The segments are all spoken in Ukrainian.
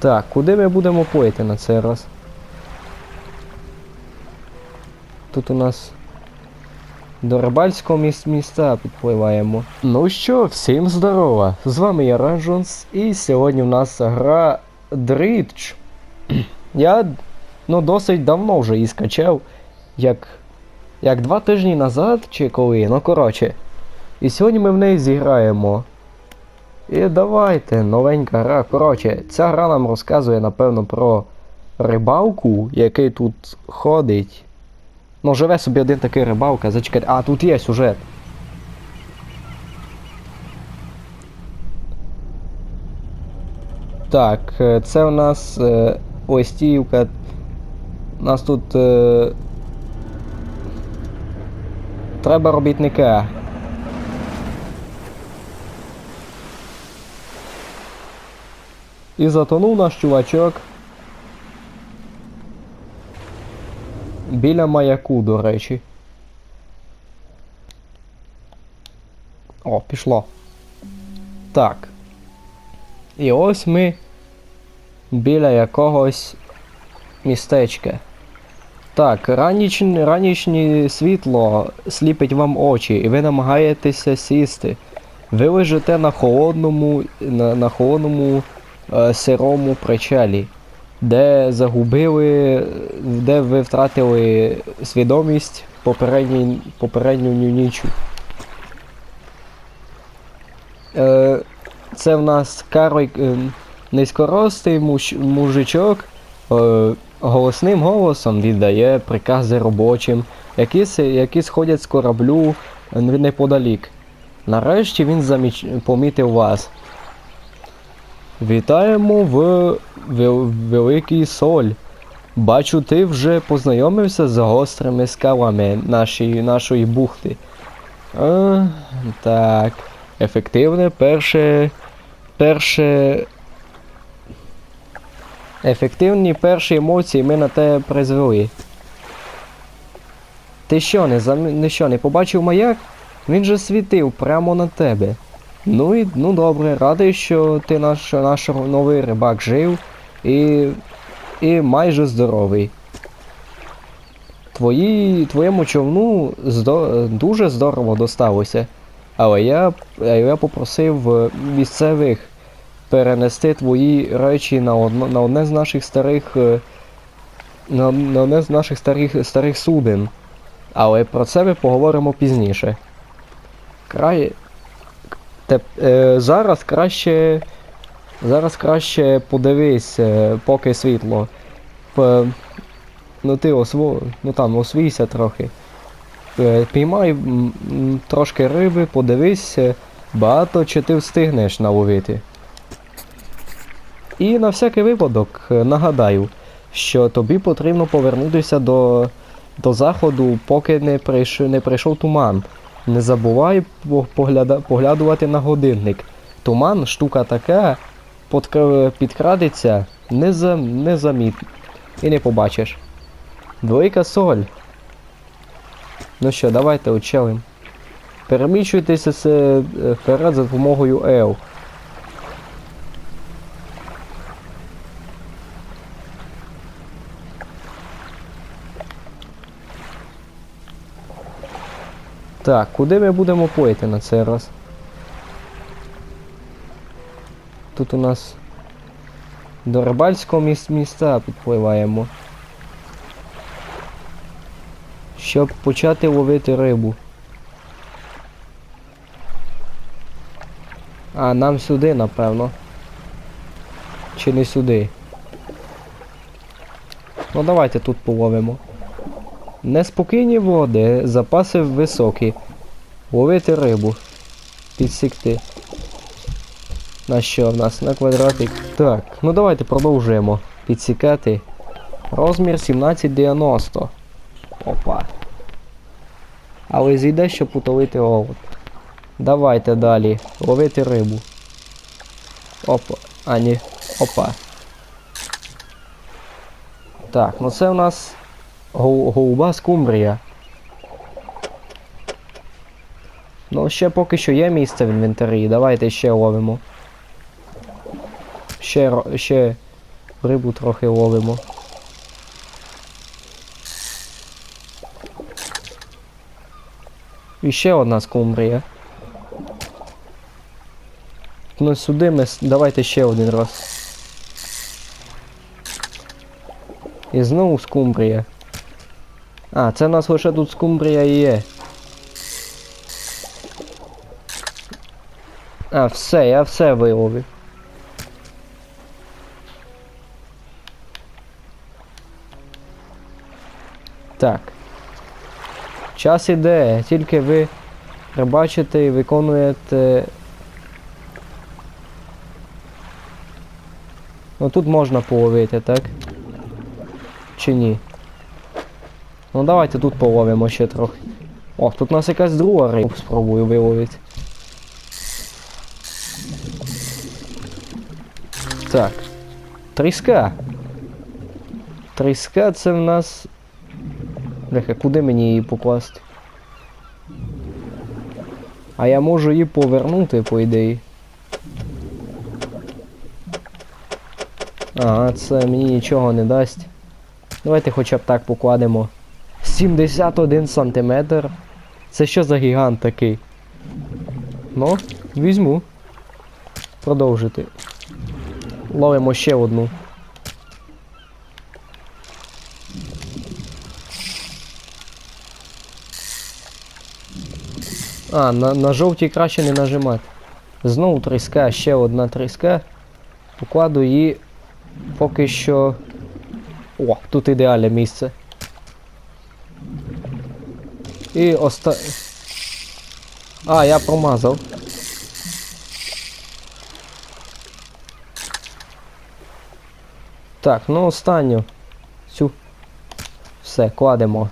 Так, куди ми будемо плити на цей раз? Тут у нас до рибальського міс- міста підпливаємо. Ну що, всім здорова! З вами я Ранжонс, і сьогодні в нас гра Дридж. Я ну, досить давно вже її скачав, як, як два тижні назад чи коли, ну коротше. І сьогодні ми в неї зіграємо. І давайте, новенька гра. Коротше, ця гра нам розказує, напевно, про рибалку, який тут ходить. Ну, живе собі один такий рибалка, зачекайте. А, тут є сюжет. Так, е, це у нас е, листівка. У нас тут. Е, треба робітника. І затонув наш чувачок. Біля маяку, до речі. О, пішло. Так. І ось ми біля якогось містечка. Так, ранічне, ранішнє світло сліпить вам очі, і ви намагаєтеся сісти. Ви лежите на холодному, на, на холодному сирому причалі, де загубили, де ви втратили свідомість попередній, попередню ніч. Е, це в нас карий е, низькоростий муж, мужичок е, голосним голосом віддає прикази робочим, які, які сходять з кораблю е, неподалік. Нарешті він заміч... помітив вас. Вітаємо в Вел- Великий Соль. Бачу, ти вже познайомився з гострими скалами нашої, нашої бухти. А, так. Ефективне перше. Перше. Ефективні перші емоції ми на те призвели. Ти що, не, зам... не що, не побачив маяк? Він же світив прямо на тебе. Ну і ну добре, радий, що ти наш, наш новий рибак жив і. і майже здоровий. Твої, твоєму човну здо, дуже здорово досталося. Але я, я попросив е, місцевих перенести твої речі на одно, на одне з наших старих. е, На, на одне з наших старих, старих суден. Але про це ми поговоримо пізніше. Край. Теп, е, зараз краще. Зараз краще подивись, е, поки світло. П, ну ти осво, ну там освійся трохи. Е, Піймай м, м, трошки риби, подивись, е, багато чи ти встигнеш наловити. І на всякий випадок е, нагадаю, що тобі потрібно повернутися до, до заходу, поки не прийшов, не прийшов туман. Не забувай погляда, поглядувати на годинник. Туман штука така, підкрадеться не, за, заміт. І не побачиш. Двойка соль. Ну що, давайте очелим. Переміщуйтеся е, вперед за допомогою L. Так, куди ми будемо плити на цей раз? Тут у нас до рибальського міс- міста підпливаємо. Щоб почати ловити рибу. А, нам сюди, напевно. Чи не сюди? Ну давайте тут половимо. Неспокійні води, запаси високі. Ловити рибу. Підсікти. На що в нас? На квадратик. Так, ну давайте продовжуємо підсікати. Розмір 1790. Опа. Але зійде, щоб утолити овод. Давайте далі. Ловити рибу. Опа. А ні. Опа. Так, ну це у нас голуба скумбрія. Ну, ще поки що є місце в інвентарі. Давайте ще ловимо. Ще, ще рибу трохи ловимо. І ще одна скумбрія. Ну сюди ми. Давайте ще один раз. І знову скумбрія. А, це в нас лише тут скумбрія і є. А, все, я все виловив. Так. Час іде, тільки ви рибачите і виконуєте. Ну тут можна половити, так? Чи ні? Ну давайте тут половимо ще трохи. О, тут у нас якась друга риба. Спробую виловити. Так. Тріска. Тріска це в нас. Бляха, куди мені її покласти? А я можу її повернути, по ідеї. Ага, це мені нічого не дасть. Давайте хоча б так покладемо. 71 сантиметр. Це що за гігант такий? Ну, візьму. Продовжити. Ловимо ще одну. А, на, на жовтій краще не нажимати. Знову тріска, ще одна тріска. Покладу її поки що. О, тут ідеальне місце. І оста. А, я промазав. Так, ну останню. Цю. Все, кладемо.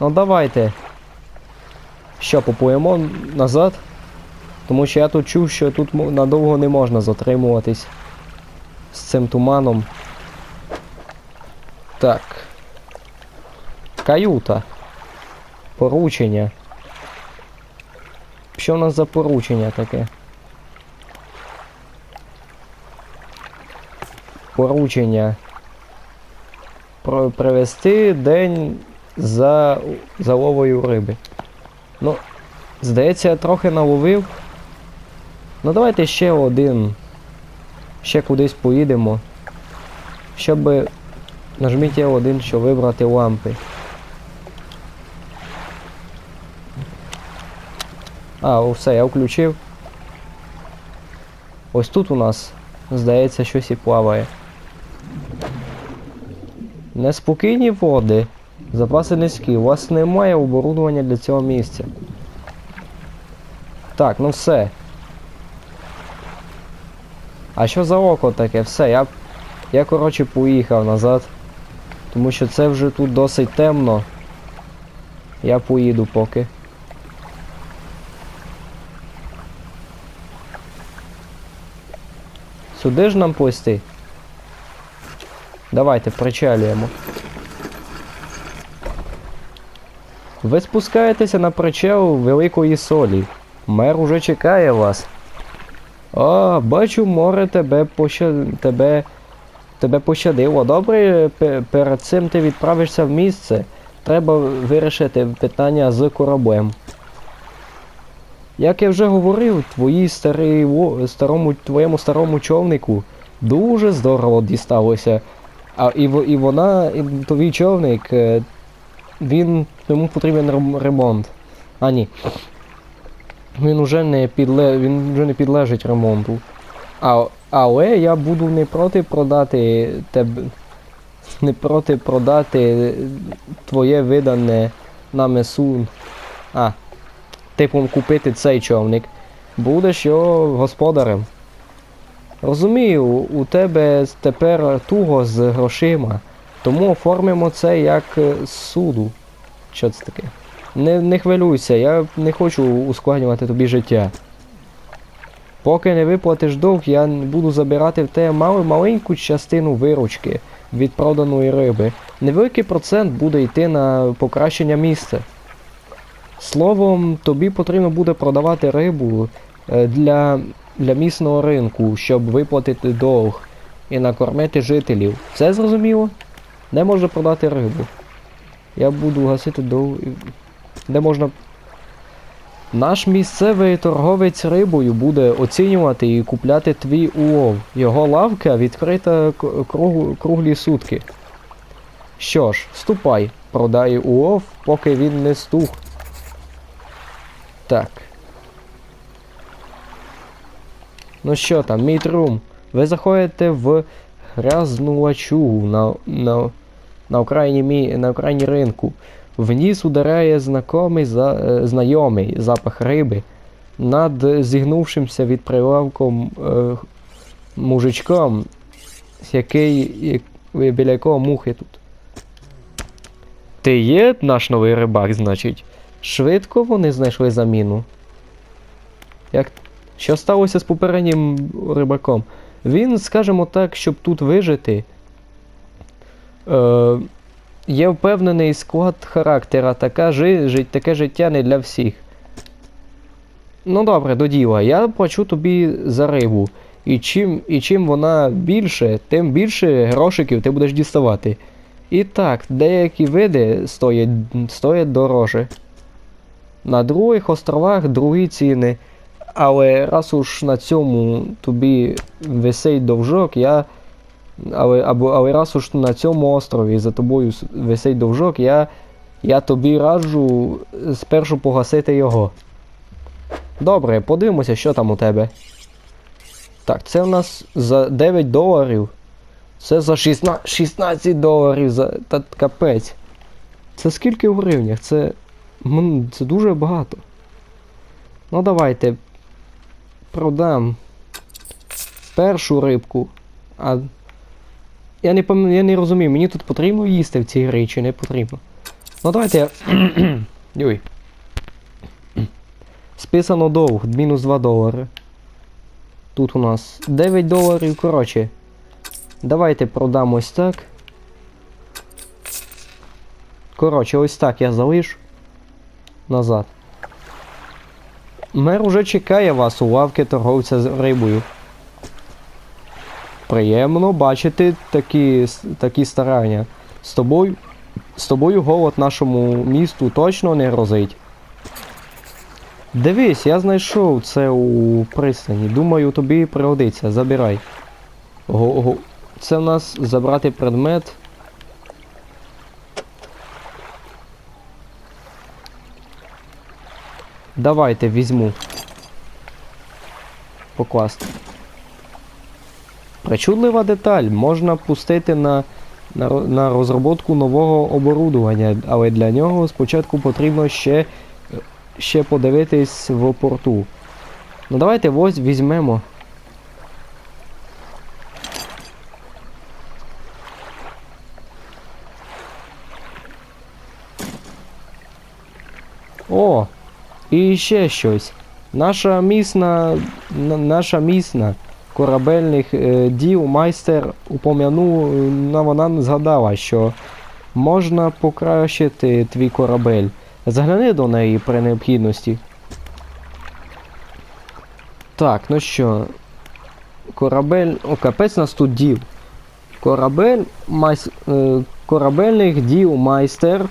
Ну давайте. Що, попоємо назад? Тому що я тут чув, що тут надовго не можна затримуватись з цим туманом. Так. Каюта. Поручення. Що в нас за поручення таке? Поручення. Про привести день за за ловою риби. Ну, здається, я трохи наловив. Ну давайте ще один. Ще кудись поїдемо. Щоб. Нажміть L1, щоб вибрати лампи. А, все, я включив. Ось тут у нас, здається, щось і плаває. Неспокійні води. Запаси низькі. У вас немає оборудовання для цього місця. Так, ну все. А що за око таке? Все, я. Я, коротше, поїхав назад. Тому що це вже тут досить темно. Я поїду поки. Сюди ж нам плисти? Давайте причалюємо. Ви спускаєтеся на причал Великої Солі. Мер уже чекає вас. А, бачу, море тебе поща... тебе... тебе пощадило. Добре, пе- перед цим ти відправишся в місце. Треба вирішити питання з кораблем. Як я вже говорив, твої старий, во- старому, твоєму старому човнику дуже здорово дісталося. А і, і вона, і твій човник, е, він йому потрібен ремонт. А ні. Він уже не підле, він вже не підлежить ремонту. А, але я буду не проти продати тебе. Не проти продати твоє видане нами сун. А. Типом купити цей човник. Будеш його господарем. Розумію, у тебе тепер туго з грошима, тому оформимо це як е, суду. Що це таке? Не, не хвилюйся, я не хочу ускладнювати тобі життя. Поки не виплатиш довг, я буду забирати в тебе мал, маленьку частину виручки від проданої риби. Невеликий процент буде йти на покращення місця. Словом, тобі потрібно буде продавати рибу е, для, для місного ринку, щоб виплатити довг. і накормити жителів. Все зрозуміло? Де можна продати рибу? Я буду гасити до. Де можна. Наш місцевий торговець рибою буде оцінювати і купляти твій улов. Його лавка відкрита к- кругу- круглі сутки. Що ж, ступай, продай улов, поки він не стух. Так. Ну що там, мій трум? Ви заходите в грязну лачугу на, на, на, окраїні, на окраїні ринку. В ніс ударяє знакомий за, е, знайомий запах риби. Над зігнувшимся від прилавком е, мужичком, який, як, біля якого мухи тут. Ти є наш новий рибак, значить? Швидко вони знайшли заміну. Як... Що сталося з попереднім рибаком? Він, скажімо так, щоб тут вижити. Е, є впевнений склад характера, така жи... жи- таке життя не для всіх. Ну добре, до діла. Я плачу тобі за рибу. І чим, і чим вона більше, тим більше грошиків ти будеш діставати. І так, деякі види стоять, стоять дороже. На других островах другі ціни. Але раз уж на цьому тобі висить довжок, я. Але, або, але раз уж на цьому острові за тобою висить довжок, я, я тобі раджу спершу погасити його. Добре, подивимося, що там у тебе. Так, це в нас за 9 доларів. Це за 16, 16 доларів за. Та капець. Це скільки в гривнях? Це. Це дуже багато. Ну давайте. Продам першу рибку. А. Я не пам... я не розумію, мені тут потрібно їсти в цій грі чи не потрібно. Ну давайте я. Юй. Списано довг, мінус 2 долари. Тут у нас 9 доларів, коротше. Давайте продам ось так. Коротше, ось так я залишу. Назад. Мер уже чекає вас у лавки торговця з рибою. Приємно бачити такі, такі старання. З тобою, з тобою голод нашому місту точно не грозить. Дивись, я знайшов це у пристані. Думаю, тобі пригодиться. Забирай. Го, го. Це в нас забрати предмет. Давайте візьму. Покласти. Причудлива деталь. Можна пустити на, на, на розробку нового оборудування, але для нього спочатку потрібно ще, ще подивитись в порту. Ну давайте ось візьмемо. О! І ще щось. Наша місна, наша місна корабельних е, діл майстер упомянув, вона згадала, що можна покращити твій корабель. Загляни до неї при необхідності. Так, ну що. Корабель. О, капець нас тут діл. Корабель майс... е, корабельних діл майстер.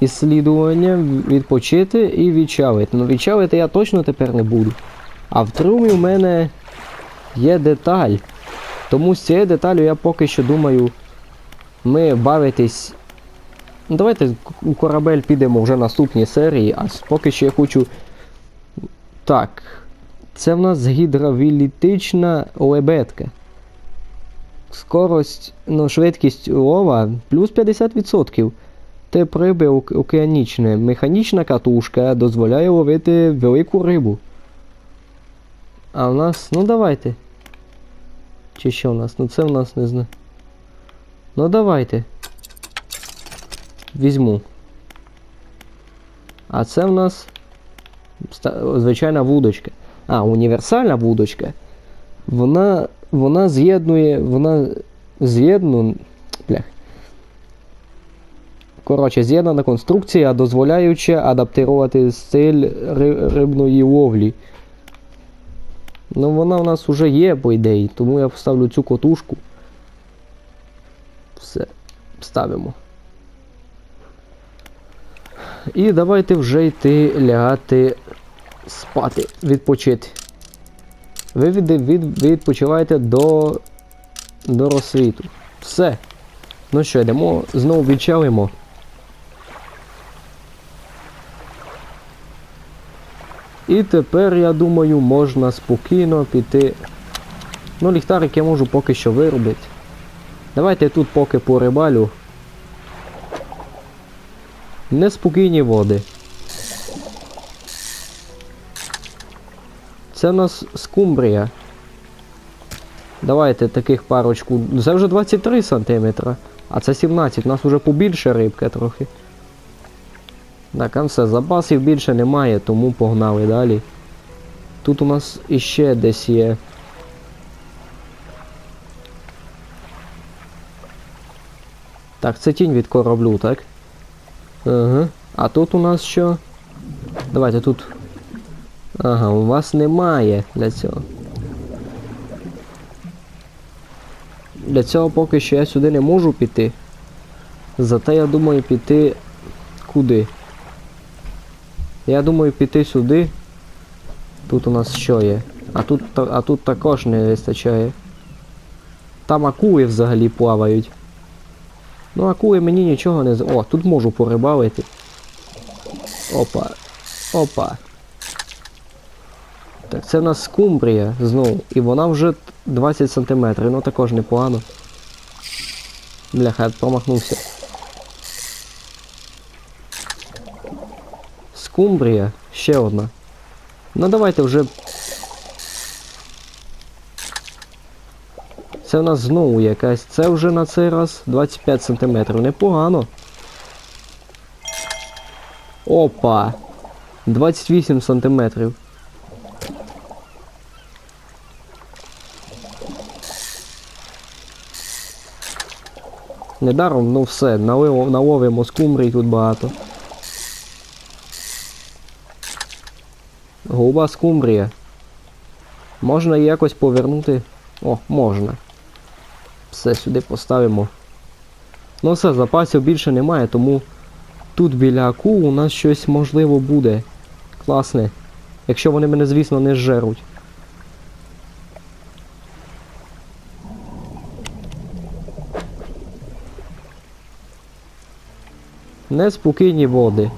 Ісслідування, відпочити і відчавити. Ну відчавити я точно тепер не буду. А в трумі в мене є деталь. Тому з цією деталю я поки що думаю. Ми бавитись. Ну, давайте у корабель підемо вже наступній серії, а поки що я хочу. Так. Це в нас гідравілітична лебедка. Скорость, ну, швидкість лова плюс 50%. Тип риби океанічне. Механічна катушка дозволяє ловити велику рибу. А в нас. Ну давайте. Чи що в нас? Ну це в нас не знаю. Ну давайте. Візьму. А це в нас. Звичайна вудочка. А, універсальна вудочка. Вона. Вона з'єднує. Вона з'єдну. Блях. Коротше, з'єднана конструкція, дозволяюча адаптувати стиль рибної ловлі. Ну вона у нас уже є, по ідеї, тому я поставлю цю котушку. Все, ставимо. І давайте вже йти лягати спати, відпочити. Ви від, від, відпочиваєте до, до розсвіту. Все. Ну що, йдемо, знову відчалимо. І тепер, я думаю, можна спокійно піти. Ну, ліхтарик я можу поки що виробити. Давайте тут поки порибалю. Неспокійні води. Це в нас скумбрія. Давайте таких парочку. Це вже 23 сантиметра, а це 17. У нас вже побільше рибка трохи. Так, а все, запасів більше немає, тому погнали далі. Тут у нас іще десь є. Так, це тінь від кораблю, так? Ага. А тут у нас що? Давайте тут. Ага, у вас немає для цього. Для цього поки що я сюди не можу піти. Зате я думаю піти. Куди? Я думаю піти сюди. Тут у нас що є? А тут, а тут також не вистачає. Там акули взагалі плавають. Ну, акули мені нічого не. О, тут можу порибалити. Опа. Опа. Так, це в нас скумбрія знову. І вона вже 20 см, ну також непогано. Бляха, я промахнувся. Скумбрія, ще одна. Ну давайте вже. Це в нас знову якась. Це вже на цей раз 25 см. Непогано. Опа! 28 сантиметрів. Недаром, ну все, наловимо скумбрій тут багато. Голуба скумбрія. Можна її якось повернути. О, можна. Все сюди поставимо. Ну все, запасів більше немає, тому тут біля акул у нас щось можливо буде. Класне. Якщо вони мене, звісно, не зжеруть. Неспокійні води.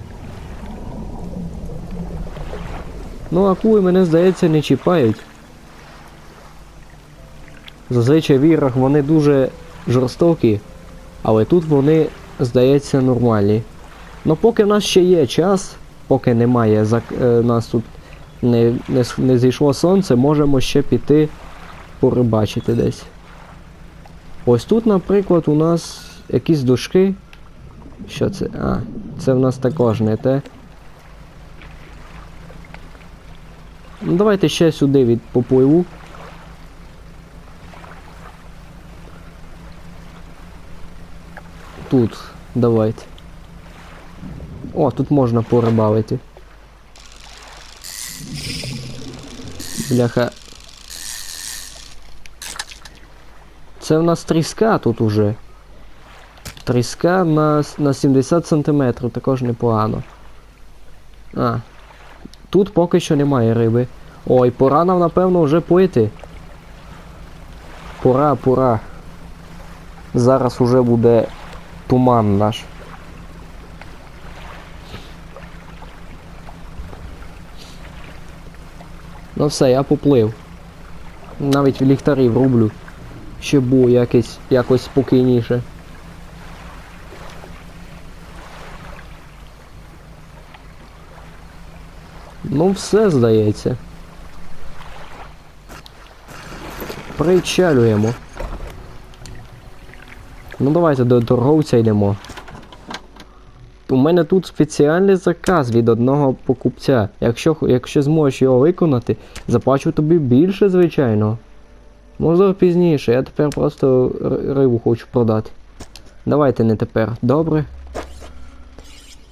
Ну, акули, мене здається, не чіпають. Зазвичай в іграх вони дуже жорстокі, але тут вони, здається, нормальні. Ну поки в нас ще є час, поки немає, зак... е, нас тут не, не, не зійшло сонце, можемо ще піти порибачити десь. Ось тут, наприклад, у нас якісь дошки. Що це? А, це в нас також не те. Ну давайте ще сюди від попливу. Тут, давайте. О, тут можна порибалити. Бляха. Це в нас тріска тут уже. Тріска на, на 70 см, також непогано. А. Тут поки що немає риби. Ой, пора нам, напевно, вже плити. Пора, пора. Зараз уже буде туман наш. Ну все, я поплив. Навіть ліхтарів рублю. Щоб було якось, якось спокійніше. Ну, все здається. Причалюємо. Ну давайте до торговця йдемо. У мене тут спеціальний заказ від одного покупця. Якщо, якщо зможеш його виконати, заплачу тобі більше, звичайно. Можливо пізніше, я тепер просто рибу хочу продати. Давайте не тепер, добре?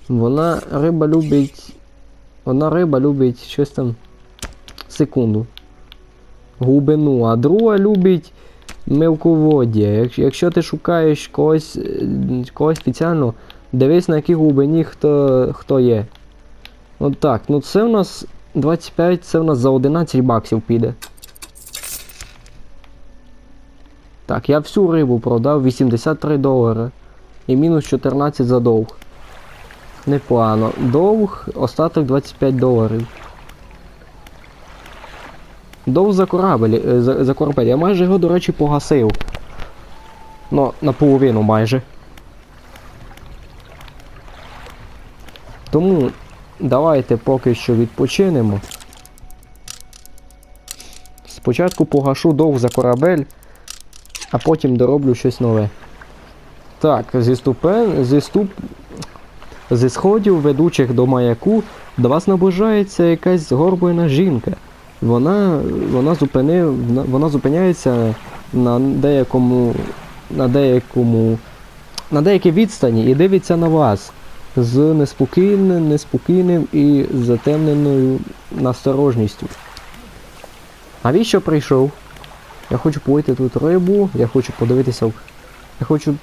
Вона риба любить. Вона риба любить щось там. Секунду. глибину, а друга любить мелководдя. Якщо, ти шукаєш когось, е, когось спеціально, дивись на якій глибині хто, хто є. От так, ну це у нас 25, це у нас за 11 баксів піде. Так, я всю рибу продав 83 долари. І мінус 14 за довг. Непогано. Довг, остаток 25 доларів. Довг за корабель, е, за, за корабель. Я майже його, до речі, погасив. Ну, наполовину майже. Тому давайте поки що відпочинемо. Спочатку погашу довг за корабель, а потім дороблю щось нове. Так, зі ступен, зі ступ, зі сходів, ведучих до маяку, до вас наближається якась згорблена жінка. Вона, вона, зупинив, вона зупиняється на деякому, на деякому, на деякій відстані і дивиться на вас з неспокійним, неспокійним і затемненою насторожністю. Навіщо прийшов? Я хочу полити тут рибу, я хочу подивитися. Я хочу.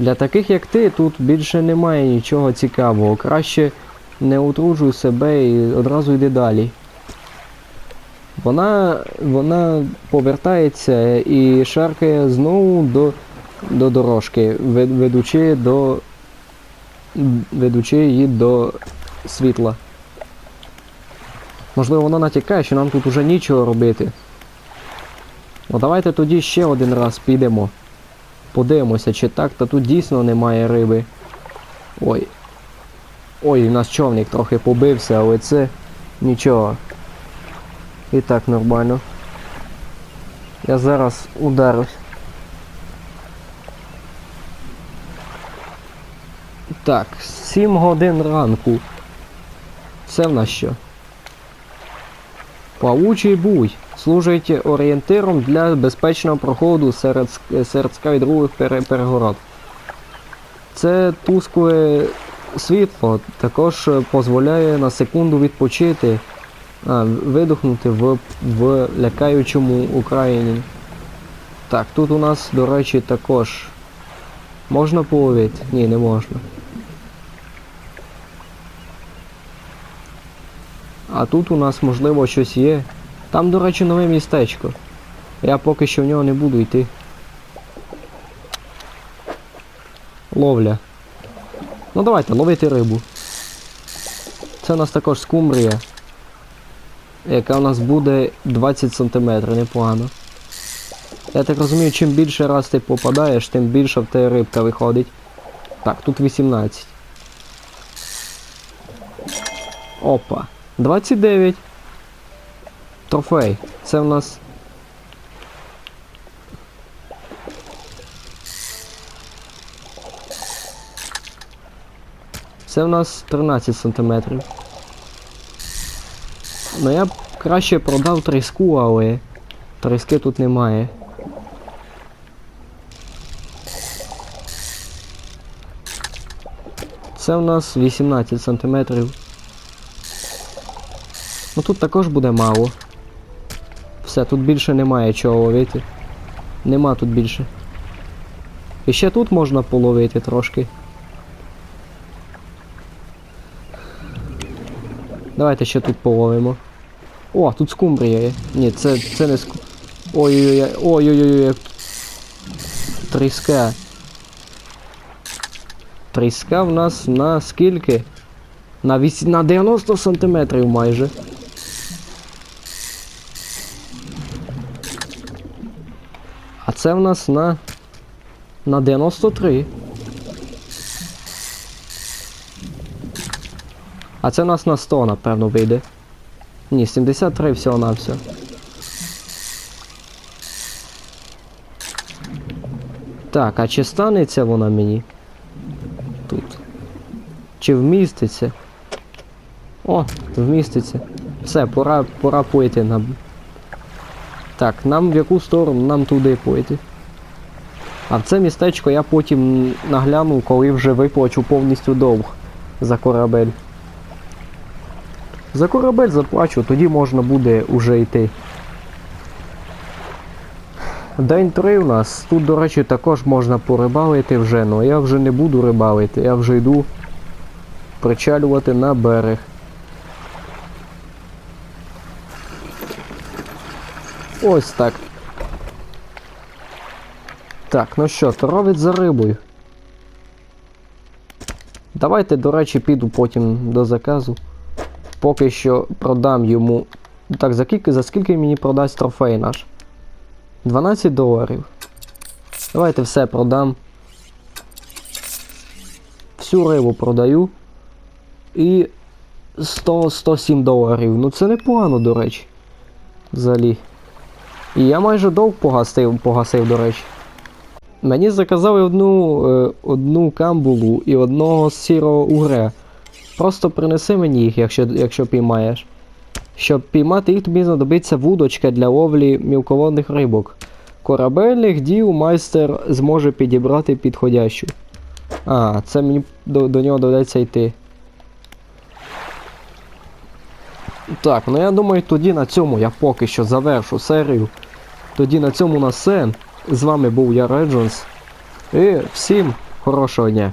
Для таких як ти тут більше немає нічого цікавого. Краще не утруджуй себе і одразу йди далі. Вона. вона повертається і шаркає знову до, до дорожки, ведучи до. ведучи її до світла. Можливо, вона натякає, що нам тут уже нічого робити. Ну давайте тоді ще один раз підемо. Подивимося, чи так, та тут дійсно немає риби. Ой. Ой, у нас човник трохи побився, але це нічого. І так нормально. Я зараз ударюсь. Так, 7 годин ранку. Це в нас що? Плавучий буй служить орієнтиром для безпечного проходу серед, серед скайдрових перегород. Це тускле світло також дозволяє на секунду відпочити, а, видохнути в, в лякаючому Україні. Так, тут у нас, до речі, також можна половити? Ні, не можна. А тут у нас можливо щось є. Там, до речі, нове містечко. Я поки що в нього не буду йти. Ловля. Ну давайте, ловити рибу. Це у нас також скумбрія. Яка у нас буде 20 см, непогано. Я так розумію, чим більше раз ти попадаєш, тим більше в тебе рибка виходить. Так, тут 18. Опа. 29. Трофей. Це в нас. Це в нас 13 сантиметрів. Ну я б краще продав тріску, але тріски тут немає. Це в нас 18 сантиметрів. Ну тут також буде мало. Все, тут більше немає чого ловити. Нема тут більше. І ще тут можна половити трошки. Давайте ще тут половимо. О, тут скумбрія є. Ні, це, це не ску... Ой-ой-ой, ой-ой-ой. Тріска. Тріска в нас на скільки? На, віс... на 90 сантиметрів майже. Це в нас на. На 93. А це в нас на 100, напевно, вийде. Ні, 73 всього на все. Так, а чи станеться вона мені? Тут. Чи вміститься? О, вміститься. Все, пора, пора пойти нам. Так, нам в яку сторону? Нам туди пойти. А в це містечко я потім нагляну, коли вже виплачу повністю довг за корабель. За корабель заплачу, тоді можна буде уже йти. День 3 у нас. Тут, до речі, також можна порибалити вже, але я вже не буду рибалити, я вже йду причалювати на берег. Ось так. Так, ну що, торговець за рибою. Давайте, до речі, піду потім до заказу. Поки що продам йому. Так, за скільки, за скільки мені продасть трофей наш? 12 доларів. Давайте все продам. Всю рибу продаю. І 100-107 доларів. Ну це непогано, до речі. Взагалі. І я майже довг погасив, погасив, до речі. Мені заказали одну, е, одну камбулу і одного сірого угре. Просто принеси мені їх, якщо, якщо піймаєш. Щоб піймати їх, тобі знадобиться вудочка для ловлі мілководних рибок. Корабельних діл майстер зможе підібрати підходящу. А, це мені до, до нього доведеться йти. Так, ну я думаю, тоді на цьому я поки що завершу серію. Тоді на цьому на все. З вами був я Реджонс. І всім хорошого дня.